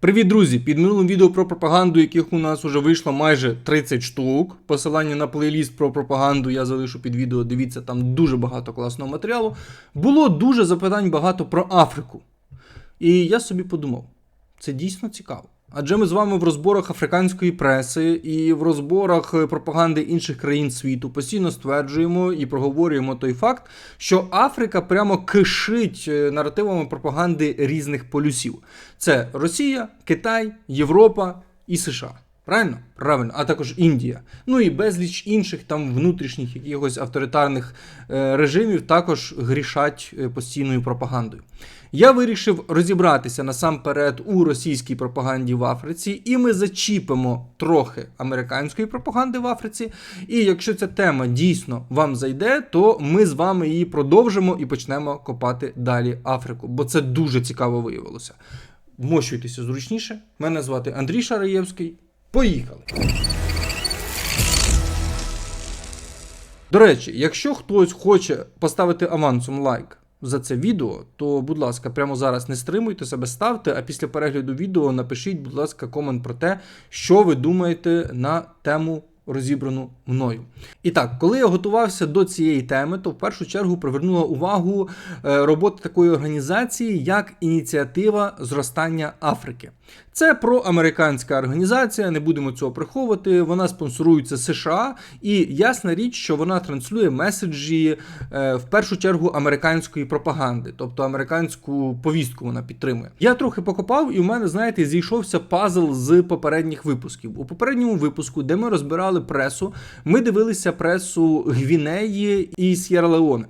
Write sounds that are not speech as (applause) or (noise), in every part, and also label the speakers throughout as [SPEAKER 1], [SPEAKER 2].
[SPEAKER 1] Привіт, друзі! Під минулим відео про пропаганду, яких у нас вже вийшло майже 30 штук. Посилання на плейліст про пропаганду я залишу під відео. Дивіться, там дуже багато класного матеріалу. Було дуже запитань багато про Африку. І я собі подумав: це дійсно цікаво. Адже ми з вами в розборах африканської преси і в розборах е, пропаганди інших країн світу постійно стверджуємо і проговорюємо той факт, що Африка прямо кишить е, наративами пропаганди різних полюсів. Це Росія, Китай, Європа і США. Правильно? Правильно, а також Індія. Ну і безліч інших там внутрішніх якихось авторитарних е, режимів також грішать постійною пропагандою. Я вирішив розібратися насамперед у російській пропаганді в Африці, і ми зачіпимо трохи американської пропаганди в Африці. І якщо ця тема дійсно вам зайде, то ми з вами її продовжимо і почнемо копати далі Африку, бо це дуже цікаво виявилося. Вмощуйтеся зручніше. Мене звати Андрій Шараєвський. Поїхали! До речі, якщо хтось хоче поставити авансом лайк за це відео, то, будь ласка, прямо зараз не стримуйте себе, ставте, а після перегляду відео напишіть, будь ласка, комент про те, що ви думаєте на тему розібрану мною. І так, коли я готувався до цієї теми, то в першу чергу привернула увагу роботи такої організації, як ініціатива зростання Африки. Це проамериканська організація, не будемо цього приховувати. Вона спонсорується США, і ясна річ, що вона транслює меседжі е, в першу чергу американської пропаганди, тобто американську повістку вона підтримує. Я трохи покопав, і у мене, знаєте, зійшовся пазл з попередніх випусків. У попередньому випуску, де ми розбирали пресу, ми дивилися пресу Гвінеї і С'єра Леоне.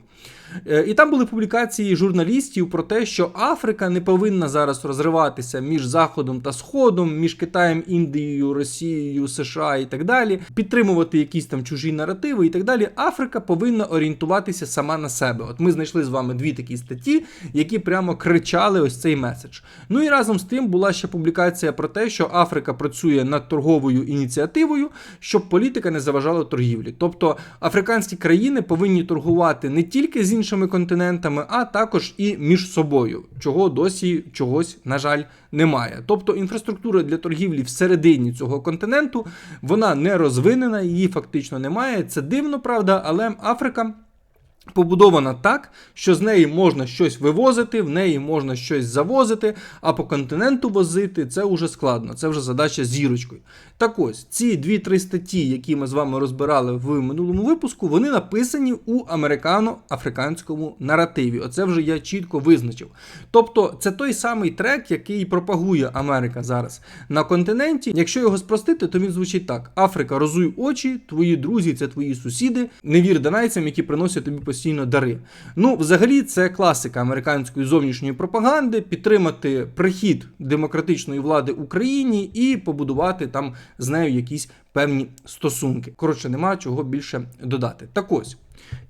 [SPEAKER 1] Е, І там були публікації журналістів про те, що Африка не повинна зараз розриватися між Заходом та Сходом, між Китаєм, Індією, Росією, США і так далі, підтримувати якісь там чужі наративи і так далі. Африка повинна орієнтуватися сама на себе. От ми знайшли з вами дві такі статті, які прямо кричали ось цей меседж. Ну і разом з тим була ще публікація про те, що Африка працює над торговою ініціативою, щоб політика не заважала торгівлі. Тобто африканські країни повинні торгувати не тільки з іншими континентами, а також і між собою, чого досі чогось, на жаль, немає. Тобто інфраструктура для торгівлі всередині цього континенту вона не розвинена, її фактично немає. Це дивно, правда, але Африка. Побудована так, що з неї можна щось вивозити, в неї можна щось завозити, а по континенту возити це вже складно, це вже задача зірочкою. Так ось, ці дві-три статті, які ми з вами розбирали в минулому випуску, вони написані у американо-африканському наративі. Оце вже я чітко визначив. Тобто, це той самий трек, який пропагує Америка зараз на континенті. Якщо його спростити, то він звучить так: Африка, розуй очі, твої друзі, це твої сусіди. Не вір данайцям, які приносять тобі постійно дари. Ну, взагалі, це класика американської зовнішньої пропаганди: підтримати прихід демократичної влади Україні і побудувати там з нею якісь певні стосунки. Коротше, нема чого більше додати. Так ось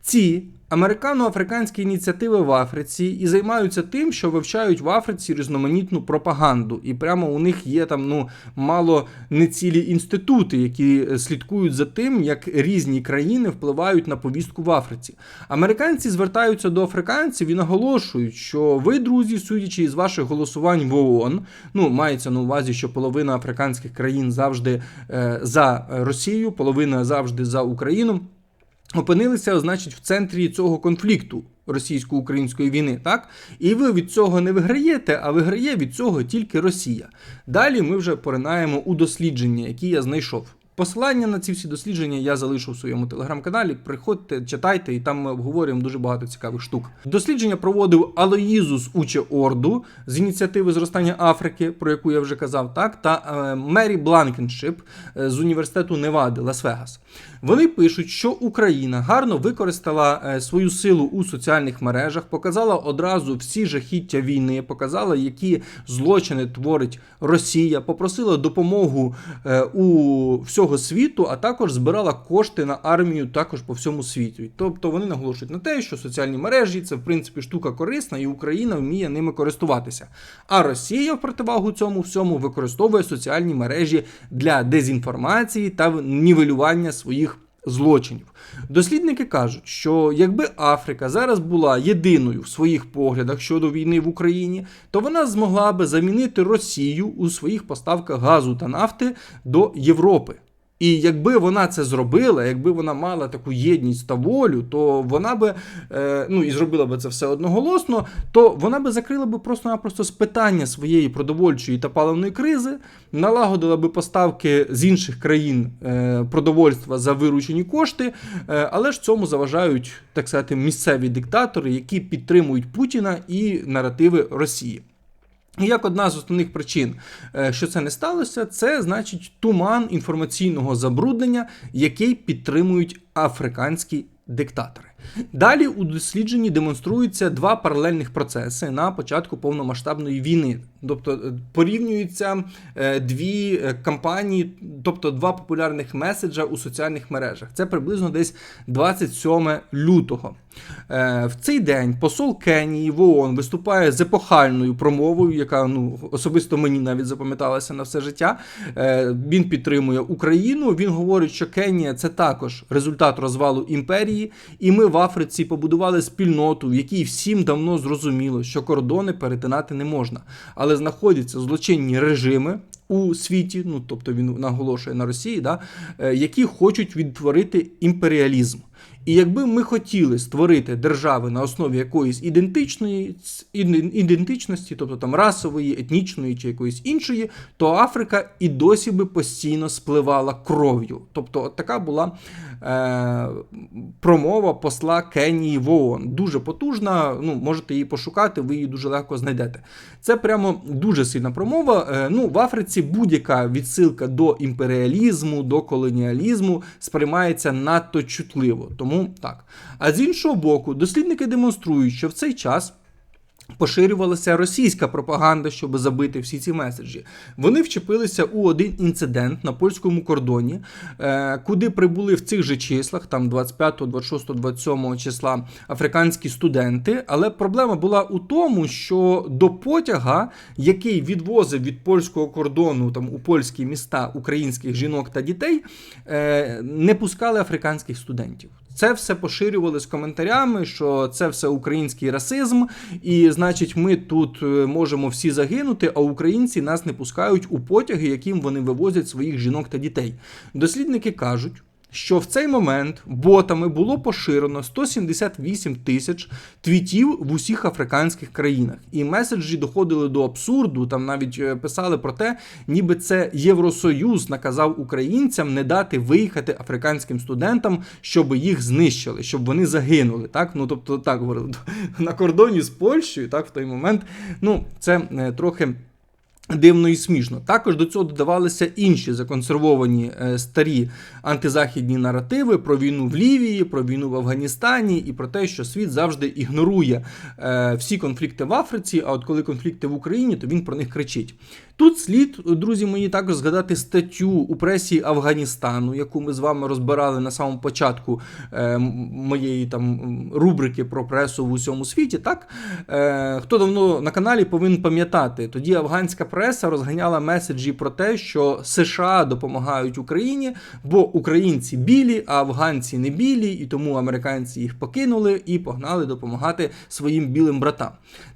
[SPEAKER 1] ці американо-африканські ініціативи в Африці і займаються тим, що вивчають в Африці різноманітну пропаганду. І прямо у них є там ну мало не цілі інститути, які слідкують за тим, як різні країни впливають на повістку в Африці. Американці звертаються до африканців і наголошують, що ви, друзі, судячи із ваших голосувань в ООН, ну мається на увазі, що половина африканських країн завжди е, за Росію, половина завжди за Україну опинилися, значить, в центрі цього конфлікту російсько-української війни, так? І ви від цього не виграєте, а виграє від цього тільки Росія. Далі ми вже поринаємо у дослідження, які я знайшов. Посилання на ці всі дослідження я залишу в своєму телеграм-каналі. Приходьте, читайте, і там ми обговорюємо дуже багато цікавих штук. Дослідження проводив Алоїзус Уче Орду з ініціативи зростання Африки, про яку я вже казав, так, та е, Мері Бланкеншип е, з університету Невади Лас-Вегас. Вони пишуть, що Україна гарно використала е, свою силу у соціальних мережах, показала одразу всі жахіття війни, показала, які злочини творить Росія, попросила допомогу у всього світу, а також збирала кошти на армію також по всьому світу. Тобто вони наголошують на те, що соціальні мережі це в принципі штука корисна, і Україна вміє ними користуватися. А Росія в противагу цьому всьому використовує соціальні мережі для дезінформації та нівелювання своїх злочинів. Дослідники кажуть, що якби Африка зараз була єдиною в своїх поглядах щодо війни в Україні, то вона змогла би замінити Росію у своїх поставках газу та нафти до Європи. І якби вона це зробила, якби вона мала таку єдність та волю, то вона би е, ну і зробила би це все одноголосно, то вона би закрила би просто-напросто з питання своєї продовольчої та паливної кризи, налагодила би поставки з інших країн е, продовольства за виручені кошти, е, але ж цьому заважають так сказати місцеві диктатори, які підтримують Путіна і наративи Росії. Як одна з основних причин, е, що це не сталося, це значить туман інформаційного забруднення, який підтримують африканські диктатори. Далі у дослідженні демонструються два паралельних процеси на початку повномасштабної війни. Тобто е, порівнюються е, дві е, кампанії, тобто два популярних меседжа у соціальних мережах. Це приблизно десь 27 лютого. В цей день посол Кенії в ООН виступає з епохальною промовою, яка ну особисто мені навіть запам'яталася на все життя. Він підтримує Україну. Він говорить, що Кенія це також результат розвалу імперії, і ми в Африці побудували спільноту, в якій всім давно зрозуміло, що кордони перетинати не можна, але знаходяться злочинні режими. У світі, ну тобто він наголошує на Росії, да, е, які хочуть відтворити імперіалізм. І якби ми хотіли створити держави на основі якоїсь ідентичної ідентичності, тобто там расової, етнічної чи якоїсь іншої, то Африка і досі би постійно спливала кров'ю. Тобто, от така була е, промова посла Кенії в ООН. Дуже потужна. Ну, можете її пошукати, ви її дуже легко знайдете. Це прямо дуже сильна промова. Е, ну, в Африці будь-яка відсилка до імперіалізму, до колоніалізму сприймається надто чутливо. Тому так. А з іншого боку, дослідники демонструють, що в цей час. Поширювалася російська пропаганда, щоб забити всі ці меседжі. Вони вчепилися у один інцидент на польському кордоні, е, куди прибули в цих же числах, там 25, 26, 27 числа африканські студенти. Але проблема була у тому, що до потяга, який відвозив від польського кордону там у польські міста українських жінок та дітей, е, не пускали африканських студентів. Це все поширювали з коментарями, що це все український расизм, і значить, ми тут е, можемо всі загинути, а українці нас не пускають у потяги, яким вони вивозять своїх жінок та дітей. Дослідники кажуть що в цей момент ботами було поширено 178 тисяч твітів в усіх африканських країнах, і меседжі доходили до абсурду. Там навіть е, писали про те, ніби це Євросоюз наказав українцям не дати виїхати африканським студентам, щоб їх знищили, щоб вони загинули. Так, ну тобто так говорили (laughs) на кордоні з Польщею, так в той момент. Ну це е, трохи. Дивно і смішно. Також до цього додавалися інші законсервовані е, старі антизахідні наративи про війну в Лівії, про війну в Афганістані і про те, що світ завжди ігнорує е, всі конфлікти в Африці. А от коли конфлікти в Україні, то він про них кричить. Тут слід, друзі мої, також згадати статтю у пресі Афганістану, яку ми з вами розбирали на самому початку е, моєї там рубрики про пресу в усьому світі. Так е, хто давно на каналі повинен пам'ятати, тоді афганська преса розганяла меседжі про те, що США допомагають Україні, бо українці білі, а афганці не білі, і тому американці їх покинули і погнали допомагати своїм білим братам.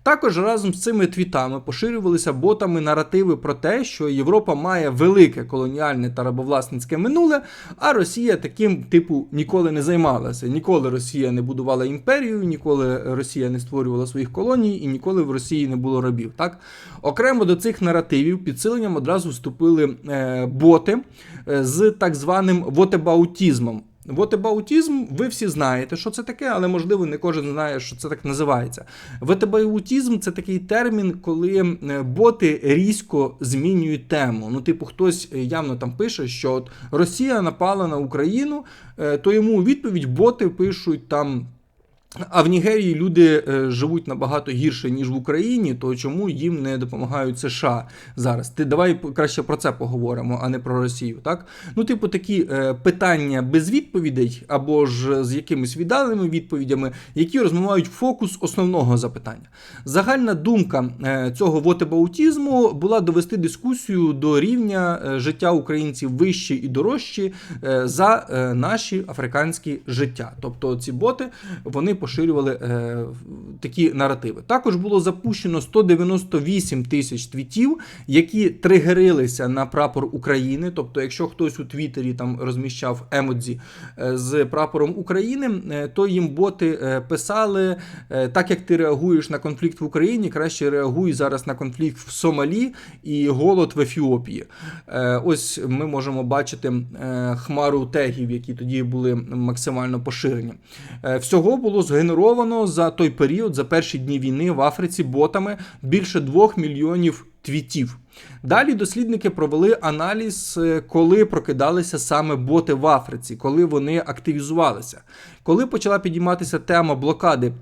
[SPEAKER 1] Також разом з цими твітами поширювалися ботами наративи про те, що Європа має велике колоніальне та рабовласницьке минуле, а Росія таким типу ніколи не займалася. Ніколи Росія не будувала імперію, ніколи Росія не створювала своїх колоній і ніколи в Росії не було рабів. Так окремо до цих наративів підсиленням одразу вступили е, боти е, з так званим вотебаутізмом. Вотебаутізм, ви всі знаєте, що це таке, але можливо не кожен знає, що це так називається. Вотебаутізм це такий термін, коли е, боти різко змінюють тему. Ну, типу, хтось явно там пише, що от Росія напала на Україну, то йому у відповідь боти пишуть там. А в Нігерії люди е, живуть набагато гірше, ніж в Україні, то чому їм не допомагають США зараз? Ти давай краще про це поговоримо, а не про Росію. Так? Ну, типу, такі е, питання без відповідей або ж з якимись віддаленими відповідями, які розмивають фокус основного запитання. Загальна думка е, цього вотебаутізму була довести дискусію до рівня життя українців вище і дорожче е, за наші африканські життя. Тобто ці боти вони поширювали е, такі наративи. Також було запущено 198 тисяч твітів, які тригерилися на прапор України. Тобто, якщо хтось у Твіттері там розміщав емодзі е, з прапором України, е, то їм боти е, писали: так як ти реагуєш на конфлікт в Україні, краще реагуй зараз на конфлікт в Сомалі і голод в Ефіопії. Ось ми можемо бачити хмару тегів, які тоді були максимально поширені. Всього було згенеровано за той період, за перші дні війни в Африці ботами більше 2 мільйонів твітів. Далі дослідники провели аналіз, е, коли прокидалися саме боти в Африці, коли вони активізувалися. Коли почала підійматися тема блокади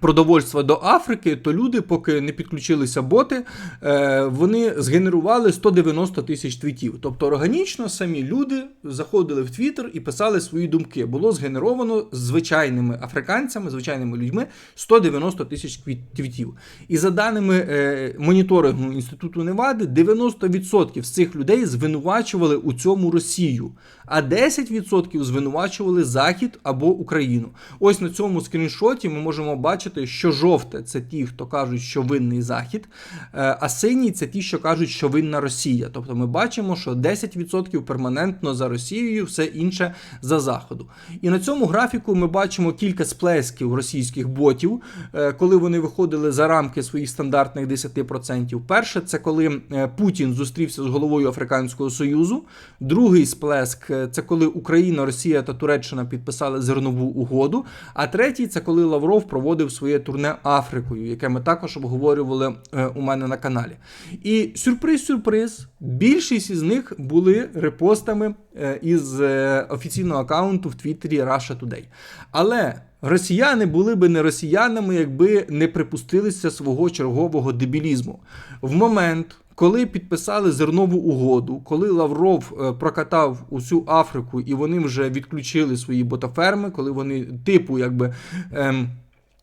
[SPEAKER 1] продовольства до Африки, то люди, поки не підключилися боти, е, вони згенерували 190 тисяч твітів. Тобто органічно самі люди заходили в Твіттер і писали свої думки. Було згенеровано звичайними африканцями, звичайними людьми 190 тисяч твітів. І за даними е, моніторингу інституту Невади, 90% з цих людей звинувачували у цьому Росію, а 10% звинувачували Захід або Україну. Ось на цьому скріншоті ми можемо бачити, що жовте це ті, хто кажуть, що винний Захід, е, а синій це ті, що кажуть, що винна Росія. Тобто ми бачимо, що 10% перманентно за Росією, все інше за Заходу. І на цьому графіку ми бачимо кілька сплесків російських ботів, е, коли вони виходили за рамки своїх стандартних 10%. Перше, це коли е, Путін зустрівся з головою Африканського Союзу. Другий сплеск це коли Україна, Росія та Туреччина підписали зернову угоду. А третій це коли Лавров проводив своє турне Африкою, яке ми також обговорювали е, у мене на каналі. І сюрприз-сюрприз, більшість із них були репостами е, із е, офіційного аккаунту в Твіттері Russia Today. Але росіяни були би не росіянами, якби не припустилися свого чергового дебілізму. В момент, коли підписали зернову угоду, коли Лавров е, прокатав усю Африку і вони вже відключили свої ботаферми, коли вони типу якби. Ем,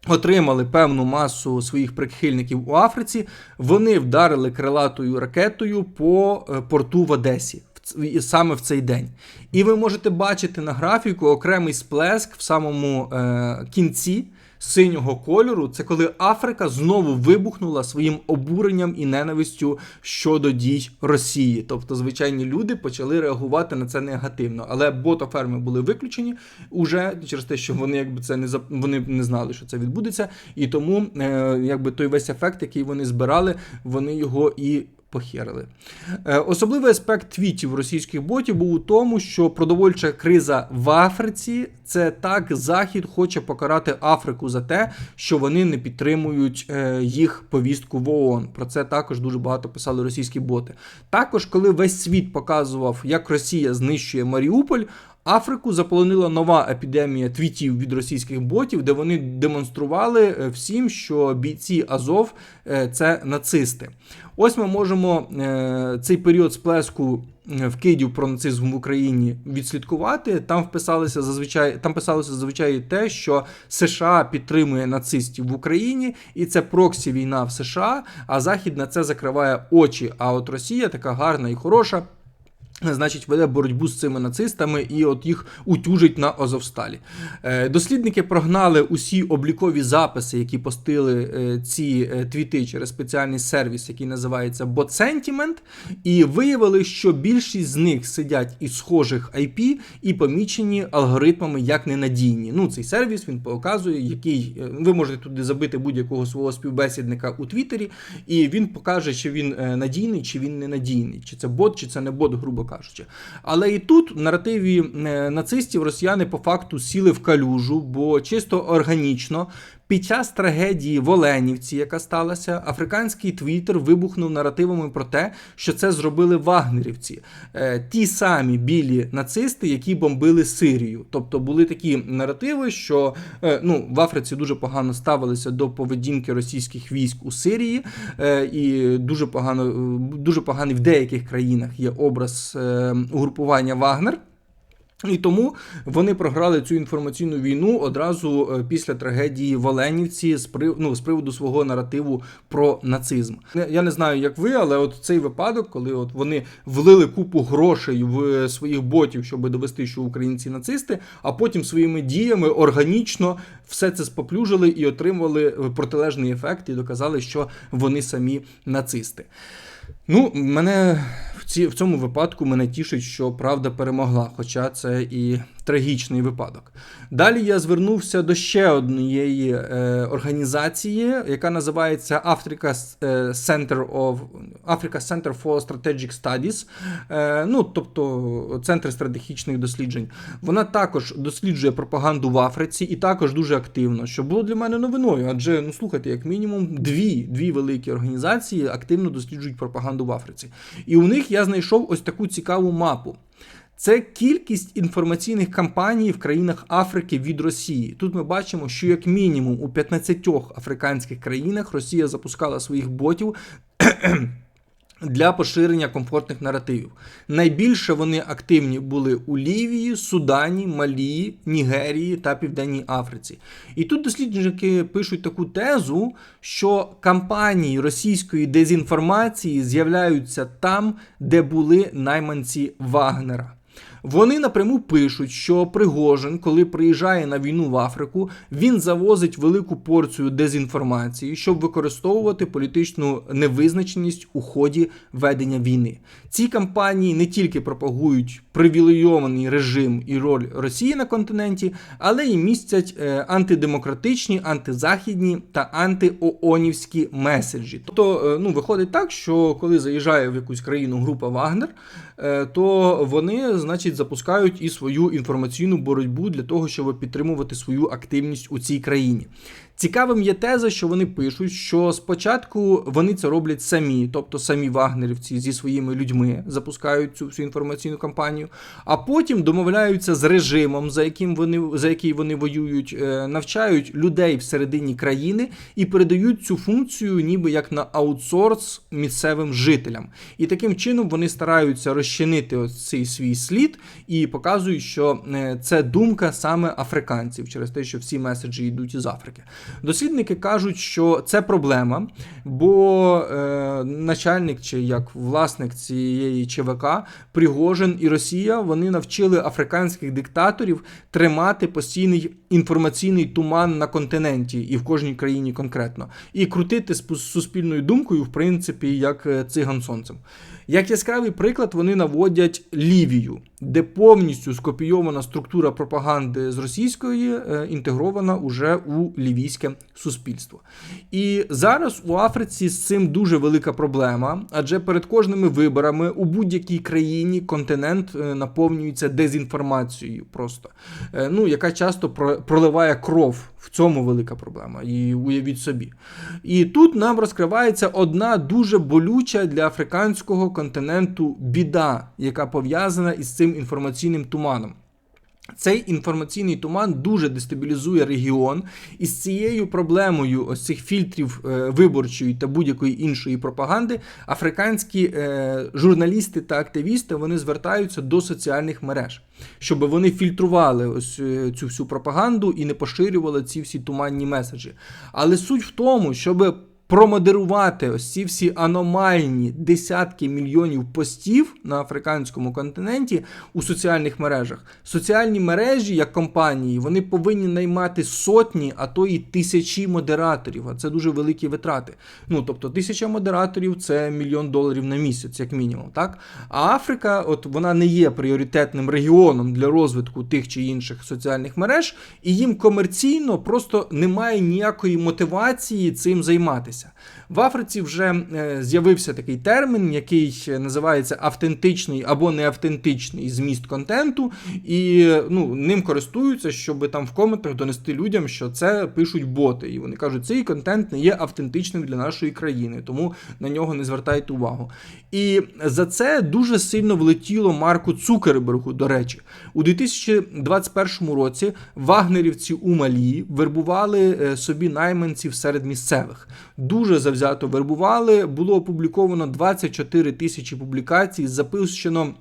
[SPEAKER 1] Отримали певну масу своїх прихильників у Африці. Вони вдарили крилатою ракетою по е, порту в Одесі саме в цей день. І ви можете бачити на графіку окремий сплеск в самому е, кінці синього кольору. Це коли Африка знову вибухнула своїм обуренням і ненавистю щодо дій Росії. Тобто, звичайні люди почали реагувати на це негативно. Але ботоферми були виключені уже через те, що вони якби це не зап- вони не знали, що це відбудеться, і тому е, якби той весь ефект, який вони збирали, вони його і. Похерили. Е, Особливий аспект твітів російських ботів був у тому, що продовольча криза в Африці це так Захід хоче покарати Африку за те, що вони не підтримують е, їх повістку в ООН. Про це також дуже багато писали російські боти. Також, коли весь світ показував, як Росія знищує Маріуполь. Африку заполонила нова епідемія твітів від російських ботів, де вони демонстрували е, всім, що бійці Азов е, це нацисти. Ось ми можемо е, цей період сплеску е, вкидів про нацизм в Україні відслідкувати. Там вписалося зазвичай там писалося зазвичай те, що США підтримує нацистів в Україні, і це проксі війна в США. А Захід на це закриває очі. А от Росія така гарна і хороша. Значить, веде боротьбу з цими нацистами і от їх утюжить на Азовсталі. Е, Дослідники прогнали усі облікові записи, які постили е, ці е, твіти через спеціальний сервіс, який називається Bot Sentiment, і виявили, що більшість з них сидять із схожих IP і помічені алгоритмами як ненадійні. Ну, цей сервіс він показує, який ви можете туди забити будь-якого свого співбесідника у Твіттері, і він покаже, чи він надійний, чи він не надійний, чи це бот, чи це не бот, грубо кажучи. Але і тут в наративі е, нацистів росіяни по факту сіли в калюжу, бо чисто органічно. Під час трагедії в Оленівці, яка сталася, африканський твіттер вибухнув наративами про те, що це зробили вагнерівці, Е, ті самі білі нацисти, які бомбили Сирію. Тобто були такі наративи, що е, ну, в Африці дуже погано ставилися до поведінки російських військ у Сирії, е, і дуже погано, дуже поганий в деяких країнах є образ угрупування Вагнер. І тому вони програли цю інформаційну війну одразу е, після трагедії в Оленівці з прив... ну, з приводу свого наративу про нацизм. Я не знаю, як ви, але от цей випадок, коли от вони влили купу грошей в своїх ботів, щоб довести, що українці нацисти, а потім своїми діями органічно все це споплюжили і отримували е, протилежний ефект, і доказали, що вони самі нацисти. Ну, мене в, ці, в цьому випадку мене тішить, що правда перемогла, хоча це і трагічний випадок. Далі я звернувся до ще однієї е, організації, яка називається Africa е, Center of Africa Center for Strategic Studies, е, ну тобто Центр стратегічних досліджень. Вона також досліджує пропаганду в Африці і також дуже активно, що було для мене новиною. Адже ну слухайте, як мінімум, дві, дві великі організації активно досліджують пропаганду в Африці. І у них я знайшов ось таку цікаву мапу. Це кількість інформаційних кампаній в країнах Африки від Росії. Тут ми бачимо, що як мінімум у 15 африканських країнах Росія запускала своїх ботів (clears throat) для поширення комфортних наративів. Найбільше вони активні були у Лівії, Судані, Малії, Нігерії та Південній Африці. І тут досліджники пишуть таку тезу, що кампанії російської дезінформації з'являються там, де були найманці Вагнера. Вони напряму пишуть, що Пригожин, коли приїжджає на війну в Африку, він завозить велику порцію дезінформації, щоб використовувати політичну невизначеність у ході ведення війни. Ці кампанії не тільки пропагують привілейований режим і роль Росії на континенті, але й містять е, антидемократичні, антизахідні та антиоонівські меседжі. Тобто, е, ну виходить так, що коли заїжджає в якусь країну група Вагнер, е, то вони, значить, запускають і свою інформаційну боротьбу для того, щоб підтримувати свою активність у цій країні. Цікавим є теза, що вони пишуть, що спочатку вони це роблять самі, тобто самі вагнерівці зі своїми людьми запускають цю всю інформаційну кампанію, а потім домовляються з режимом, за яким вони за який вони воюють, е, навчають людей всередині країни і передають цю функцію, ніби як на аутсорс місцевим жителям. І таким чином вони стараються розчинити ось цей свій слід і показують, що е, це думка саме африканців через те, що всі меседжі йдуть із Африки. Дослідники кажуть, що це проблема, бо е, начальник чи як власник цієї ЧВК Пригожин і Росія вони навчили африканських диктаторів тримати постійний інформаційний туман на континенті і в кожній країні конкретно, і крутити з суспільною думкою, в принципі, як е, циган сонцем. Як яскравий приклад, вони наводять Лівію, де повністю скопійована структура пропаганди з російської е, інтегрована уже у лівійське суспільство. І зараз у Африці з цим дуже велика проблема, адже перед кожними виборами у будь-якій країні континент е, наповнюється дезінформацією, просто е, ну яка часто проливає кров. В цьому велика проблема, і уявіть собі. І тут нам розкривається одна дуже болюча для африканського континенту біда, яка пов'язана із цим інформаційним туманом. Цей інформаційний туман дуже дестабілізує регіон, і з цією проблемою ось цих фільтрів е, виборчої та будь-якої іншої пропаганди африканські е, журналісти та активісти вони звертаються до соціальних мереж, щоб вони фільтрували ось е, цю всю пропаганду і не поширювали ці всі туманні меседжі. Але суть в тому, щоб промодерувати ось ці всі аномальні десятки мільйонів постів на африканському континенті у соціальних мережах. Соціальні мережі, як компанії, вони повинні наймати сотні, а то і тисячі модераторів. А це дуже великі витрати. Ну тобто, тисяча модераторів це мільйон доларів на місяць, як мінімум. Так а Африка, от вона не є пріоритетним регіоном для розвитку тих чи інших соціальних мереж, і їм комерційно просто немає ніякої мотивації цим займатися. Відбуватися. В Африці вже е, з'явився такий термін, який називається автентичний або неавтентичний зміст контенту, і ну, ним користуються, щоб там в коментах донести людям, що це пишуть боти. І вони кажуть, цей контент не є автентичним для нашої країни, тому на нього не звертайте увагу. І за це дуже сильно влетіло Марку Цукербергу, до речі. У 2021 році вагнерівці у Малі вербували е, собі найманців серед місцевих. Дуже завзято вербували. Було опубліковано 24 тисячі публікацій, запущено.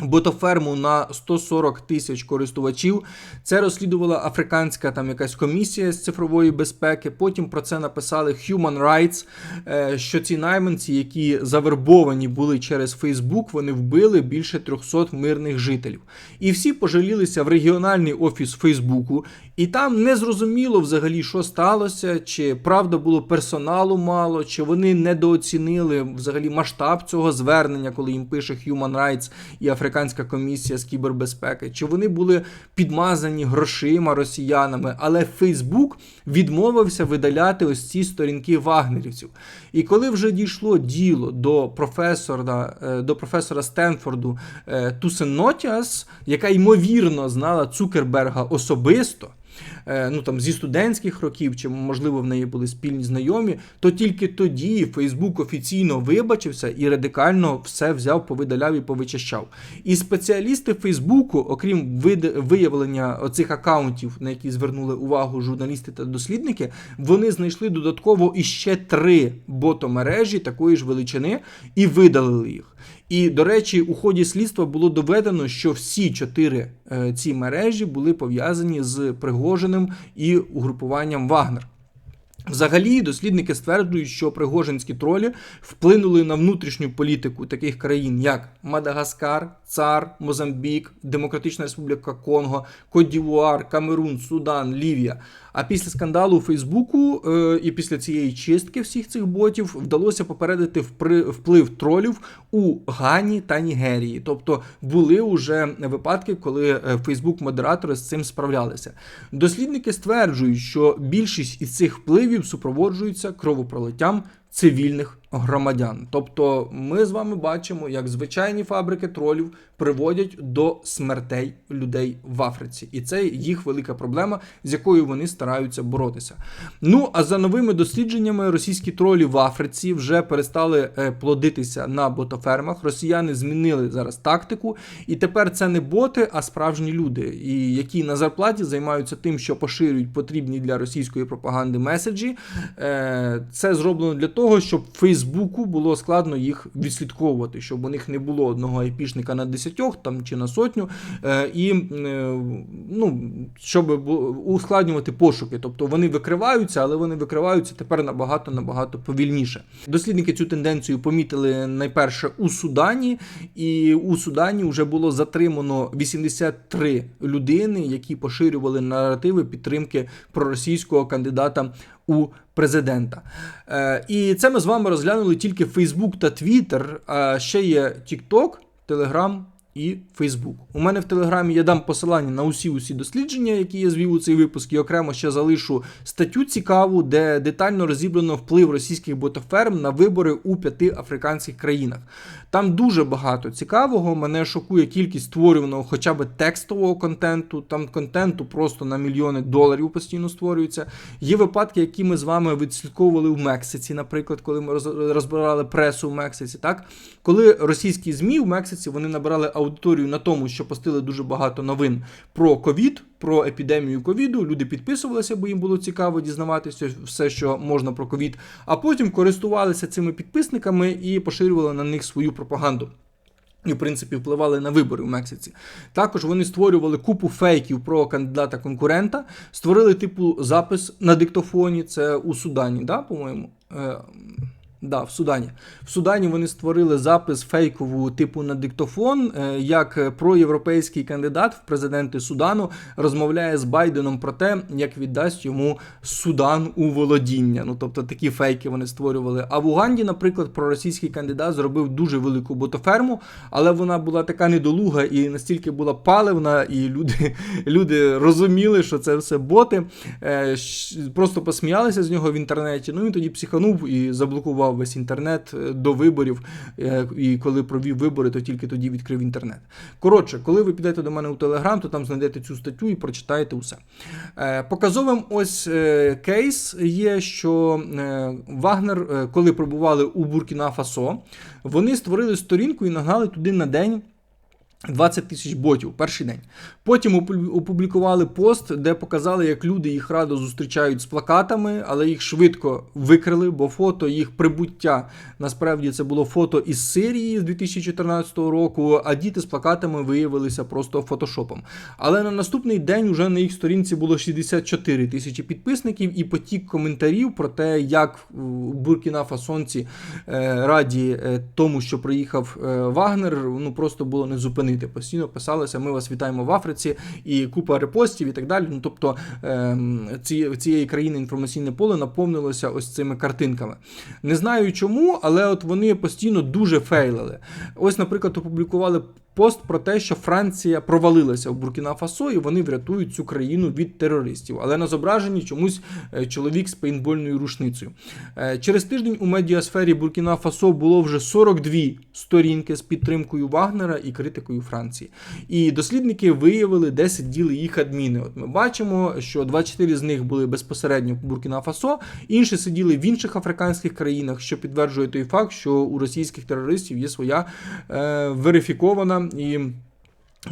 [SPEAKER 1] Ботоферму на 140 тисяч користувачів. Це розслідувала африканська там якась комісія з цифрової безпеки. Потім про це написали Human Rights, е, що ці найманці, які завербовані були через Фейсбук, вони вбили більше 300 мирних жителів. І всі пожалілися в регіональний офіс Фейсбуку, і там не зрозуміло взагалі, що сталося, чи правда було персоналу мало, чи вони недооцінили взагалі масштаб цього звернення, коли їм пише Human Rights і Африканська комісія з кібербезпеки, чи вони були підмазані грошима росіянами, але Фейсбук відмовився видаляти ось ці сторінки вагнерівців. І коли вже дійшло діло до професора е, до професора Стенфорду е, Тусен Нотіас, яка ймовірно знала Цукерберга особисто. Е, ну там зі студентських років, чи можливо в неї були спільні знайомі, то тільки тоді Фейсбук офіційно вибачився і радикально все взяв, повидаляв і повичищав. І спеціалісти Фейсбуку, окрім виявлення оцих акаунтів, на які звернули увагу журналісти та дослідники, вони знайшли додатково іще три ботомережі такої ж величини і видалили їх. І, до речі, у ході слідства було доведено, що всі чотири е, ці мережі були пов'язані з Пригожиним і угрупуванням Вагнер. Взагалі, дослідники стверджують, що пригожинські тролі вплинули на внутрішню політику таких країн, як Мадагаскар, Цар, Мозамбік, Демократична Республіка Конго, Кодівуар, Камерун, Судан, Лівія. А після скандалу у Фейсбуку е, і після цієї чистки всіх цих ботів вдалося попередити впри, вплив тролів у Гані та Нігерії. Тобто були вже випадки, коли Фейсбук-модератори з цим справлялися. Дослідники стверджують, що більшість із цих впливів супроводжуються кровопролиттям цивільних громадян. Тобто ми з вами бачимо, як звичайні фабрики тролів приводять до смертей людей в Африці, і це їх велика проблема, з якою вони стараються боротися. Ну а за новими дослідженнями, російські тролі в Африці вже перестали е, плодитися на ботофермах. Росіяни змінили зараз тактику, і тепер це не боти, а справжні люди, і які на зарплаті займаються тим, що поширюють потрібні для російської пропаганди меседжі. Е, це зроблено для того, щоб Фейсбук Фейсбуку було складно їх відслідковувати, щоб у них не було одного айпішника на десятьох там чи на сотню, е, і е, ну, щоб ускладнювати пошуки. Тобто вони викриваються, але вони викриваються тепер набагато набагато повільніше. Дослідники цю тенденцію помітили найперше у Судані, і у Судані вже було затримано 83 людини, які поширювали наративи підтримки проросійського кандидата у президента. Е, І це ми з вами розглянули тільки Facebook та Twitter, а ще є TikTok, Telegram і Facebook. У мене в Телеграмі я дам посилання на усі усі дослідження, які я звів у цей випуск, і окремо ще залишу статтю цікаву, де детально розібрано вплив російських ботоферм на вибори у п'яти африканських країнах. Там дуже багато цікавого. Мене шокує кількість створюваного хоча б текстового контенту. Там контенту просто на мільйони доларів постійно створюється. Є випадки, які ми з вами відслідковували в Мексиці, наприклад, коли ми розбирали пресу в Мексиці. Так, коли російські змі в Мексиці вони набирали аудиторію на тому, що постили дуже багато новин про ковід, про епідемію ковіду. Люди підписувалися, бо їм було цікаво дізнаватися все, що можна про ковід. А потім користувалися цими підписниками і поширювали на них свою пропаганду. І, в принципі, впливали на вибори в Мексиці. Також вони створювали купу фейків про кандидата-конкурента, створили типу запис на диктофоні. Це у Судані, да, по-моєму. Да, в Судані. В Судані вони створили запис фейкову типу на диктофон, е, як проєвропейський кандидат в президенти Судану розмовляє з Байденом про те, як віддасть йому Судан у володіння. Ну тобто такі фейки вони створювали. А в Уганді, наприклад, проросійський кандидат зробив дуже велику ботоферму, але вона була така недолуга і настільки була паливна, і люди, (laughs) люди розуміли, що це все боти. Е, Просто посміялися з нього в інтернеті. Ну він тоді психанув і заблокував весь інтернет е, до виборів. Е, І коли провів вибори, то тільки тоді відкрив інтернет. Коротше, коли ви підете до мене у Телеграм, то там знайдете цю статтю і прочитаєте усе. Е, Показовим ось кейс є, що Вагнер, коли пробували у Буркіна Фасо, вони створили сторінку і нагнали туди на день. 20 тисяч ботів перший день. Потім опублікували пост, де показали, як люди їх радо зустрічають з плакатами, але їх швидко викрили, бо фото їх прибуття насправді це було фото із Сирії з 2014 року, а діти з плакатами виявилися просто фотошопом. Але на наступний день уже на їх сторінці було 64 тисячі підписників і потік коментарів про те, як Буркіна Фасонці е, раді е, тому, що приїхав е, Вагнер, ну просто було не зупинити. Постійно писалося, ми вас вітаємо в Африці, і купа репостів і так далі. Ну тобто ем, ці, цієї країни інформаційне поле наповнилося ось цими картинками. Не знаю чому, але от вони постійно дуже фейлили. Ось, наприклад, опублікували. Пост про те, що Франція провалилася в Буркіна Фасо, і вони врятують цю країну від терористів. Але на зображенні чомусь е, чоловік з пейнтбольною рушницею. Е, Через тиждень у медіасфері Буркіна Фасо було вже 42 сторінки з підтримкою Вагнера і критикою Франції. І дослідники виявили, де сиділи їх адміни. От ми бачимо, що 24 з них були безпосередньо в Буркіна Фасо, інші сиділи в інших африканських країнах, що підтверджує той факт, що у російських терористів є своя е, верифікована і.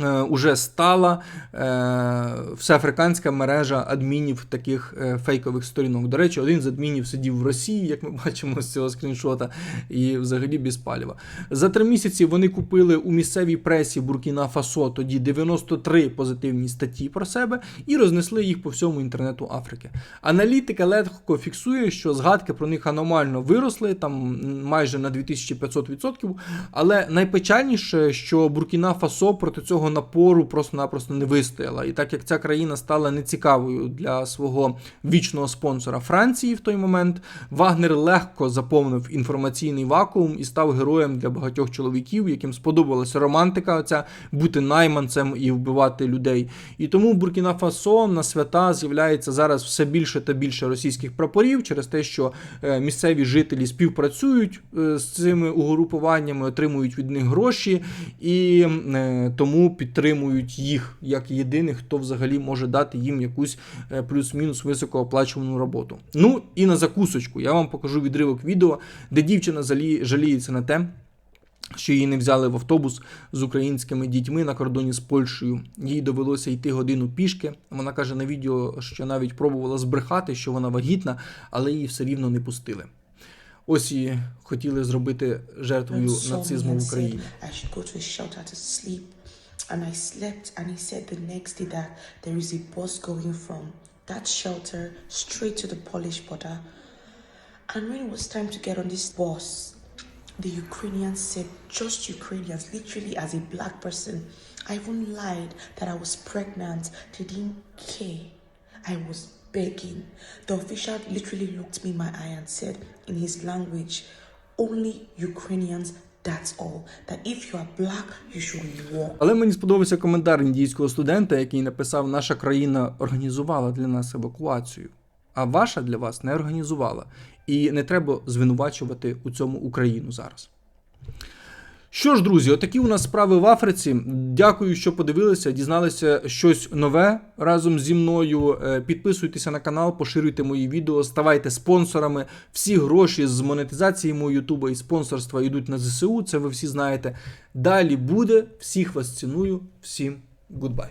[SPEAKER 1] Е, Уже стала е, всеафриканська мережа адмінів таких е, фейкових сторінок. До речі, один з адмінів сидів в Росії, як ми (laughs) бачимо з цього скріншота, і взагалі без палива. За три місяці вони купили у місцевій пресі Буркіна Фасо тоді 93 позитивні статті про себе і рознесли їх по всьому інтернету Африки. Аналітика легко фіксує, що згадки про них аномально виросли там майже на 2500%, але найпечальніше, що Буркіна Фасо проти цього напору просто-напросто не вистояла. І так як ця країна стала нецікавою для свого вічного спонсора Франції в той момент, Вагнер легко заповнив інформаційний вакуум і став героєм для багатьох чоловіків, яким сподобалася романтика, оця бути найманцем і вбивати людей. І тому Буркіна Фасо на свята з'являється зараз все більше та більше російських прапорів через те, що е, місцеві жителі співпрацюють е, з цими угрупуваннями, отримують від них гроші і е, тому підтримують їх як єдиних, хто взагалі може дати їм якусь е, плюс-мінус високооплачувану роботу. Ну і на закусочку я вам покажу відривок відео, де дівчина жаліється на те. Що її не взяли в автобус з українськими дітьми на кордоні з Польщею. Їй довелося йти годину пішки. Вона каже на відео, що навіть пробувала збрехати, що вона вагітна, але її все рівно не пустили. Ось її хотіли зробити жертвою нацизму в Україні.
[SPEAKER 2] And I slept, and he said the next day that there is a bus going from that shelter straight to the Polish border. And when it was time to get on this bus, the Ukrainians said, just Ukrainians, literally as a black person. I even lied that I was pregnant. They didn't care. I was begging. The official literally looked me in my eye and said, in his language, only Ukrainians, that's all. That if you are black, you should walk.
[SPEAKER 1] Але мені сподобався коментар індійського студента, який написав: наша країна організувала для нас евакуацію, а ваша для вас не організувала. І не треба звинувачувати у цьому Україну зараз. Що ж, друзі, отакі у нас справи в Африці. Дякую, що подивилися, дізналися щось нове разом зі мною. Е, Підписуйтеся на канал, поширюйте мої відео, ставайте спонсорами. Всі гроші з монетизації мого Ютуба і спонсорства йдуть на ЗСУ. Це ви всі знаєте. Далі буде. Всіх вас ціную. Всім гудбай.